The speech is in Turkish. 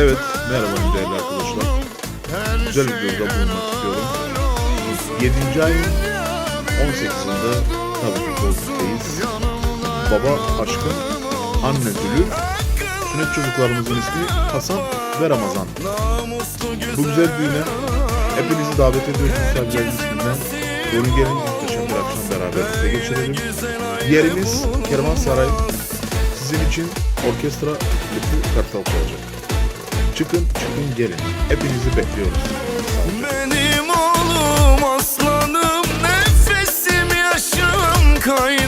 Evet, merhaba değerli arkadaşlar. Güzel bir videoda bulunmak istiyorum. 7. ayın 18'inde tabii ki Bozkır'dayız. Baba aşkın, anne gülü, sünnet çocuklarımızın ismi Hasan ve Ramazan. Bu güzel düğüne hepinizi davet ediyoruz sevgilerin isminden. Bugün gelin muhteşem bir akşam beraber birlikte geçirelim. Yerimiz Kervansaray. Sizin için orkestra Lütfü Kartal olacak. Çıkın çıkın gelin. Hepinizi bekliyoruz. Benim oğlum aslanım nefesim yaşım kayın.